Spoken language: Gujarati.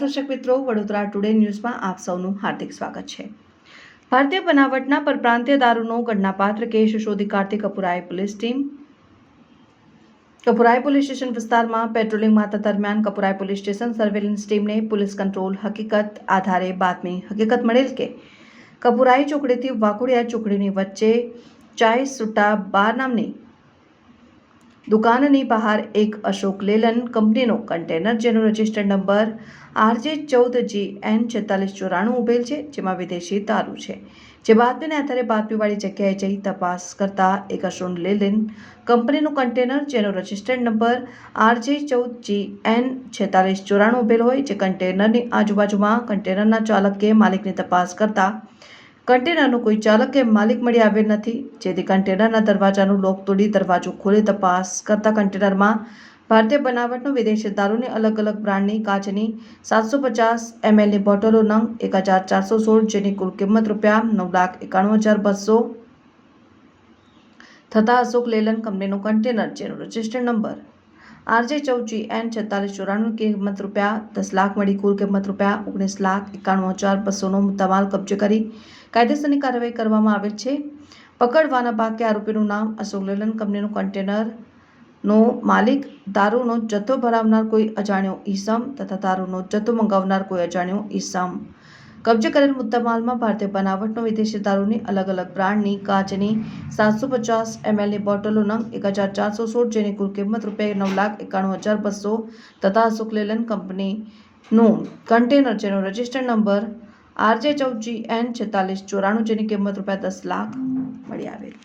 દર્શક મિત્રો, વડોદરા ટુડે ન્યૂઝમાં આપ સૌનું હાર્દિક સ્વાગત છે. ભારતીય બનાવટના પરપ્રાંતીય દારૂનો ગણનાપાત્ર કેસ શોધી કાઢતી Kapurai police team. Kapurai police station વિસ્તારમાં પેટ્રોલિંગમાં દરમિયાન કપુરાઈ પોલીસ સ્ટેશન સર્વેલન્સ ટીમને પોલીસ કંટ્રોલ હકીકત આધારે બાતમી હકીકત મળેલ કે કપુરાઈ ચોકડીથી વાકુડિયા ચોકડીની વચ્ચે ચાઈ સુટા બાર નામની દુકાનની બહાર એક અશોક લેલન કંપનીનો કન્ટેનર જેનો રજિસ્ટર નંબર આરજે ચૌદ જી એન છેતાલીસ ચોરાણું ઉભેલ છે, જેમાં વિદેશી દારૂ છે. જે બાતમીને આધારે બાતમીવાળી જગ્યાએ જઈ તપાસ કરતા એક અશોક લેલન કંપનીનું કન્ટેનર જેનો રજિસ્ટર નંબર આરજે ચૌદ જી એન છેતાલીસ ચોરાણું ઉભેલ હોય, જે કન્ટેનરની આજુબાજુમાં કન્ટેનરના ચાલક માલિકની તપાસ કરતા કન્ટેનરનો કોઈ ચાલક કે માલિક મળી આવ્યો નથી. જેથી કન્ટેનરના દરવાજાનું લોક તોડી દરવાજો ખોલી તપાસ કરતા કન્ટેનરમાં ભારતીય બનાવટનો વિદેશી દારૂની અલગ અલગ બ્રાન્ડની કાચની સાતસો પચાસ એમએલની બોટલો નંગ એક હજાર ચારસો સોળ જેની કુલ કિંમત રૂપિયા નવ લાખ એકાણું હજાર બસો થતા અશોક લેલન કંપનીનું કન્ટેનર, જેનો રજિસ્ટર્ડ નંબર આરજે ચૌચી એન છેતાલીસ ચોરાણું કિંમત રૂપિયા દસ લાખ મળી કુલ કિંમત રૂપિયા ઓગણીસ લાખ એકાણું હજાર બસોનો મુદ્દામાલ કબજે કરી કાયદેસરની કાર્યવાહી કરવામાં આવેલ છે. પકડવાના ભાગે આરોપીનું નામ અશોક લેલન કંપનીનું કન્ટેનર નો માલિક, દારૂનો જથ્થો ભરાવનાર કોઈ અજાણ્યો ઈસમ તથા દારૂનો જથ્થો મંગાવનાર કોઈ અજાણ્યો ઈસમ કબજે કરેલ મુદ્દામાલમાં ભારતીય બનાવટનો વિદેશી દારૂની અલગ અલગ બ્રાન્ડની કાચની સાતસો પચાસ એમએલની બોટલો નંગ એક હજાર ચારસો સોળ જેની કુલ કિંમત રૂપિયા નવ લાખ એકાણું હજાર બસો તથા અશોક લેલન કંપનીનું કન્ટેનર જેનો રજિસ્ટર નંબર આરજે ચૌદ જી એન છેતાલીસ ચોરાણું જેની કિંમત રૂપિયા દસ લાખ મળી આવેલ.